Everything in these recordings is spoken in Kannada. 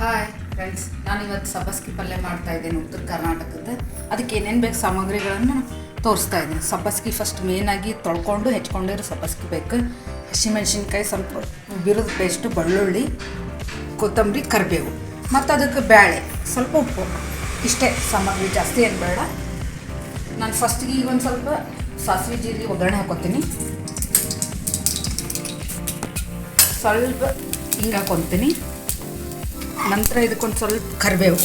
ಹಾಯ್ ಫ್ರೆಂಡ್ಸ್ ನಾನು ಇವತ್ತು ಸಬ್ಬಸ್ಗಿ ಪಲ್ಯ ಮಾಡ್ತಾ ಇದ್ದೇನೆ ಉತ್ತರ ಕರ್ನಾಟಕದ ಅದಕ್ಕೆ ಏನೇನು ಬೇಕು ಸಾಮಗ್ರಿಗಳನ್ನು ತೋರಿಸ್ತಾ ಇದ್ದೀನಿ. ಸಬ್ಬಸ್ಗಿ ಫಸ್ಟ್ ಮೇನಾಗಿ ತೊಳ್ಕೊಂಡು ಹೆಚ್ಕೊಂಡಿರೋ ಸಬ್ಬಸ್ಗಿ ಬೇಕು. ಹಸಿಮೆಣ್ಸಿನ್ಕಾಯಿ ಸ್ವಲ್ಪ ಬಿರುದು ಪೇಸ್ಟು ಬೆಳ್ಳುಳ್ಳಿ, ಕೊತ್ತಂಬರಿ, ಕರಿಬೇವು. ಮತ್ತು ಅದಕ್ಕೆ ಬೇಳೆ ಸ್ವಲ್ಪ ಉಪ್ಪು. ಇಷ್ಟೇ. ಸಾಮಗ್ರಿ ಜಾಸ್ತಿ ಏನು ಬೇಡ. ನಾನು ಫಸ್ಟಿಗೆ ಈಗ ಒಂದು ಸ್ವಲ್ಪ ಸಾಸಿವೆ ಜೀರಿಗೆ ಒಗ್ಗರಣೆ ಹಾಕೋತೀನಿ. ಸ್ವಲ್ಪ ಹಿಂಗೆ ಹಾಕೊತೀನಿ. ನಂತರ ಇದಕ್ಕೊಂದು ಸ್ವಲ್ಪ ಕರಿಬೇವು.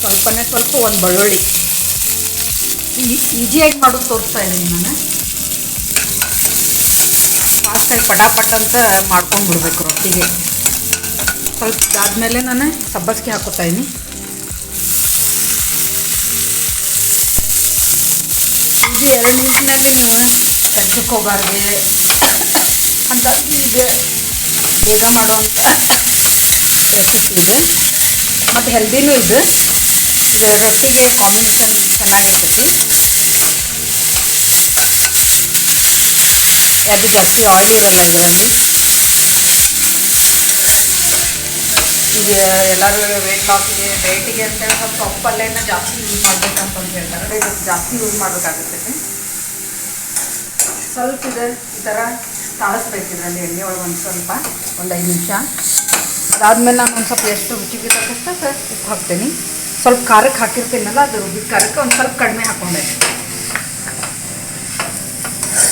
ಸ್ವಲ್ಪನೇ ಸ್ವಲ್ಪ ಒಂದು ಬೆಳ್ಳುಳ್ಳಿ. ಈಸಿಯಾಗಿ ಮಾಡೋದು ತೋರಿಸ್ತಾ ಇದ್ದೀನಿ ನಾನು. ಫಾಸ್ಟಾಗಿ ಪಟಾಪಟ್ ಅಂತ ಮಾಡ್ಕೊಂಡು ಬಿಡಬೇಕು ರೊಟ್ಟಿಗೆ. ಸ್ವಲ್ಪ ಆದಮೇಲೆ ನಾನು ಸಬ್ಬಸ್ಗೆ ಹಾಕೋತಾ ಇದ್ದೀನಿ. ಇದು ಎರಡು ನೀವು ಕೆಲ್ಸಕ್ಕೆ ಹೋಗೋರಿಗೆ ಅಂತ ಇದು ಬೇಗ ಮಾಡುವಂಥ ಇದೆ ಮತ್ತು ಹೆಲ್ದಿನೂ ಇದು. ಇದು ರೊಟ್ಟಿಗೆ ಕಾಂಬಿನೇಷನ್ ಚೆನ್ನಾಗಿರ್ತೈತಿ. ಅದು ಜಾಸ್ತಿ ಆಯಿಲ್ ಇರಲ್ಲ ಇದರಲ್ಲಿ. ಇದು ಎಲ್ಲರೂ ವೆಯ್ಟ್ ಲಾಸಿಗೆ ಡೈಟಿಗೆ ಅಂತೇಳಿ ಸ್ವಲ್ಪ ಸೊಪ್ಪು ಪಲ್ಯನ ಜಾಸ್ತಿ ಯೂಸ್ ಮಾಡ್ಬೇಕಂತಂದು ಹೇಳ್ತಾರೆ. ಜಾಸ್ತಿ ಯೂಸ್ ಮಾಡಬೇಕಾಗುತ್ತೆ. ಸ್ವಲ್ಪ ಇದು, ಈ ಥರ ತಾಳಿಸ್ಬೇಕು ಇದರಲ್ಲಿ ಎಣ್ಣೆ ಒಳಗೆ ಒಂದು ಸ್ವಲ್ಪ, ಒಂದು ಐದು ನಿಮಿಷ. ಅದಾದಮೇಲೆ ನಾನು ಒಂದು ಸ್ವಲ್ಪ ಎಷ್ಟು ರುಚಿಗೆ ತಕ್ಕಷ್ಟು ಉಪ್ಪು ಹಾಕ್ತೀನಿ. ಸ್ವಲ್ಪ ಖಾರಕ್ಕೆ ಹಾಕಿರ್ತೀನಲ್ಲ, ಅದು ರುಬ್ಬಿ ಖಾರಕ್ಕೆ ಒಂದು ಸ್ವಲ್ಪ ಕಡಿಮೆ ಹಾಕ್ಕೊಂಡೆ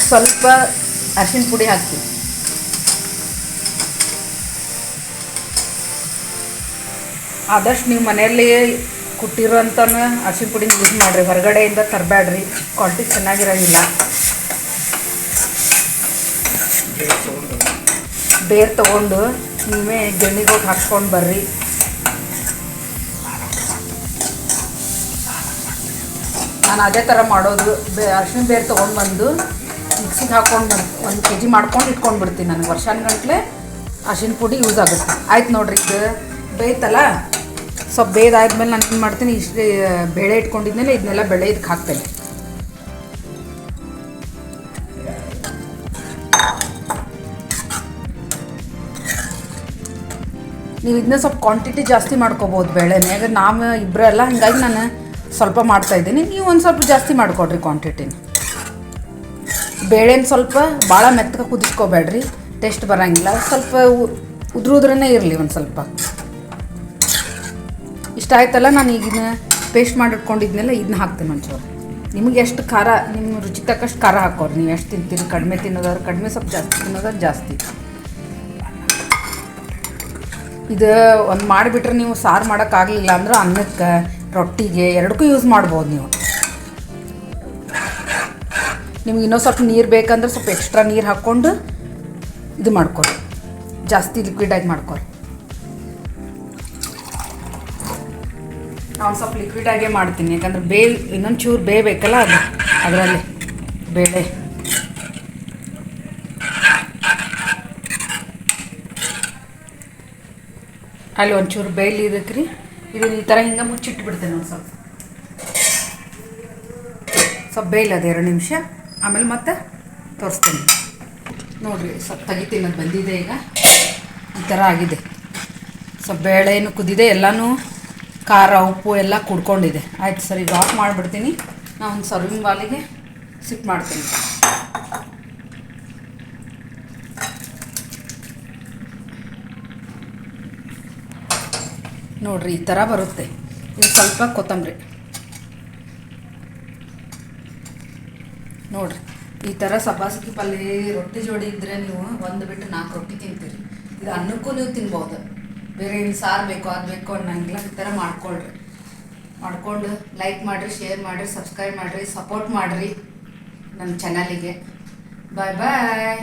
ಸ್ವಲ್ಪ ಅರಿಶಿನ ಪುಡಿ ಹಾಕ್ತೀನಿ. ಆದಷ್ಟು ನೀವು ಮನೆಯಲ್ಲಿ ಕುಟ್ಟಿರೋಂಥ ಅರಿಶಿನ ಪುಡಿನ ಯೂಸ್ ಮಾಡಿರಿ. ಹೊರಗಡೆಯಿಂದ ತರಬೇಡ್ರಿ ಕ್ವಾಲಿಟಿ ಚೆನ್ನಾಗಿರೋಂಗಿಲ್ಲ ಬೇರ್ ತೊಗೊಂಡು ನೀವೇ ಗಣ್ಣಿಗೋಗಿ ಹಾಕ್ಕೊಂಡು ಬರ್ರಿ. ನಾನು ಅದೇ ಥರ ಮಾಡೋದು. ಬೇ ಅರ್ಶಿನ ಬೇರು ತೊಗೊಂಡು ಬಂದು ಮಿಕ್ಸಿಗೆ ಹಾಕ್ಕೊಂಡು ಬಂದು ಒಂದು ಕೆ ಜಿ ಮಾಡ್ಕೊಂಡು ಇಟ್ಕೊಂಡು ಬಿಡ್ತೀನಿ ನನಗೆ ವರ್ಷಾನುಗಟ್ಲೆ ಅರ್ಶಿನ ಪುಡಿ ಯೂಸ್ ಆಗುತ್ತೆ. ಆಯ್ತು ನೋಡ್ರಿ ಇದು ಬೇಯ್ತಲ್ಲ? ಸ್ವಲ್ಪ ಬೇಯ್ದಾದ್ಮೇಲೆ ನಾನು ಏನು ಮಾಡ್ತೀನಿ, ಇಷ್ಟು, ಬೇಳೆ ಇಟ್ಕೊಂಡಿದ್ಮೇಲೆ ಇದನ್ನೆಲ್ಲ ಬೆಳೆ ಇದಕ್ಕೆ ಹಾಕ್ತೇನೆ. ನೀವು ಇದನ್ನ ಸ್ವಲ್ಪ ಕ್ವಾಂಟಿಟಿ ಜಾಸ್ತಿ ಮಾಡ್ಕೋಬೋದು ಬೇಳೆನೇ. ಯಾಕಂದ್ರೆ ನಾವು ಇಬ್ಬರಲ್ಲ ಹಿಂಗಾಗಿ ನಾನು ಸ್ವಲ್ಪ ಮಾಡ್ತಾ ಇದ್ದೀನಿ. ನೀವು ಒಂದು ಸ್ವಲ್ಪ ಜಾಸ್ತಿ ಮಾಡ್ಕೊಡ್ರಿ ಕ್ವಾಂಟಿಟಿನ ಬೇಳೆನ ಸ್ವಲ್ಪ ಭಾಳ ಮೆತ್ತಗೆ ಕುದಿಸ್ಕೋಬೇಡ್ರಿ. ಟೇಸ್ಟ್ ಬರೋಂಗಿಲ್ಲ. ಸ್ವಲ್ಪ ಉದ್ರ ಇರಲಿ ಒಂದು ಸ್ವಲ್ಪ. ಇಷ್ಟ ಆಯ್ತಲ್ಲ ನಾನು ಈಗಿನ ಪೇಸ್ಟ್ ಮಾಡಿಟ್ಕೊಂಡಿದ್ನೆಲ್ಲ ಇದನ್ನ ಹಾಕ್ತೀನಿ ಒಂಚೂರು. ನಿಮಗೆ ಎಷ್ಟು ಖಾರ ನಿಮ್ಮ ರುಚಿ ತಕ್ಕಷ್ಟು ಖಾರ ಹಾಕೋರಿ. ನೀವು ಎಷ್ಟು ತಿಂತೀರಿ? ಕಡಿಮೆ ತಿನ್ನೋದಾದ್ರೆ ಕಡಿಮೆ, ಸ್ವಲ್ಪ ಜಾಸ್ತಿ ತಿನ್ನೋದಾದ್ರೆ ಜಾಸ್ತಿ. ಇದು ಒಂದು ಮಾಡಿಬಿಟ್ರೆ ನೀವು ಸಾರು ಮಾಡೋಕ್ಕಾಗಲಿಲ್ಲ ಅಂದ್ರೆ ಅನ್ನಕ್ಕೆ, ರೊಟ್ಟಿಗೆ, ಎರಡಕ್ಕೂ ಯೂಸ್ ಮಾಡ್ಬೋದು ನೀವು. ನಿಮ್ಗೆ ಇನ್ನೊಂದು ಸ್ವಲ್ಪ ನೀರು ಬೇಕಂದ್ರೆ ಸ್ವಲ್ಪ ಎಕ್ಸ್ಟ್ರಾ ನೀರು ಹಾಕ್ಕೊಂಡು ಇದು ಮಾಡ್ಕೊರಿ ಜಾಸ್ತಿ ಲಿಕ್ವಿಡಾಗಿ ಮಾಡ್ಕೊರಿ ನಾನು ಸ್ವಲ್ಪ ಲಿಕ್ವಿಡಾಗೇ ಮಾಡ್ತೀನಿ, ಯಾಕಂದ್ರೆ ಬೇ ಇನ್ನೊಂದು ಚೂರು ಬೇಯಬೇಕಲ್ಲ ಅದು, ಅದರಲ್ಲಿ. ಬೇಳೆ. ಅಲ್ಲಿ ಒಂಚೂರು ಬೇಲಿ ಇದಕ್ಕೆ ರೀ ಇದನ್ನ ಈ ಥರ ಹಿಂಗೆ ಮುಚ್ಚಿಟ್ಬಿಡ್ತೇನೆ ಒಂದು ಸ್ವಲ್ಪ. ಸ್ವಲ್ಪ ಅದು ಎರಡು ನಿಮಿಷ. ಆಮೇಲೆ ಮತ್ತೆ ತೋರಿಸ್ತೇನೆ. ನೋಡಿರಿ, ಸ್ವಲ್ಪ ತೆಗಿತೀನಿ, ಅದು ಬಂದಿದೆ ಈಗ. ಈ ಥರ ಆಗಿದೆ. ಸ್ವಲ್ಪ ಬೇಳೆನೂ ಕುದಿದೆ, ಎಲ್ಲನೂ ಖಾರ, ಉಪ್ಪು ಎಲ್ಲ ಕುಡ್ಕೊಂಡಿದೆ. ಆಯ್ತು ಸರ್, ಈಗ ಆಫ್ ಮಾಡಿಬಿಡ್ತೀನಿ. ನಾನು ಸರ್ವಿಂಗ್ ಬಾಲಿಗೆ ಸಿಪ್ ಮಾಡ್ತೀನಿ. ನೋಡ್ರಿ, ಈ ಥರ ಬರುತ್ತೆ. ಇದು ಸ್ವಲ್ಪ ಕೊತ್ತಂಬರಿ. ನೋಡ್ರಿ, ಈ ಥರ ಸಬ್ಬಾಸಿಗೆ ಪಲ್ಯ, ರೊಟ್ಟಿ ಜೋಡಿ ಇದ್ದರೆ ನೀವು ಒಂದು ಬಿಟ್ಟು ನಾಲ್ಕು ರೊಟ್ಟಿ ತಿಂತೀರಿ. ಇದು ಅನ್ನಕ್ಕೂ ನೀವು ತಿನ್ಬೋದು. ಬೇರೆ ಏನು ಸಾರು ಬೇಕೋ ಅದು ಬೇಕೋ ಅನ್ನಂಗಿಲ್ಲ, ಈ ಥರ ಮಾಡ್ಕೊಳ್ರಿ. ಮಾಡಿಕೊಂಡು ಲೈಕ್ ಮಾಡಿರಿ ಶೇರ್ ಮಾಡಿರಿ ಸಬ್ಸ್ಕ್ರೈಬ್ ಮಾಡಿರಿ ಸಪೋರ್ಟ್ ಮಾಡಿರಿ ನಮ್ಮ ಚಾನಲಿಗೆ ಬಾಯ್ ಬಾಯ್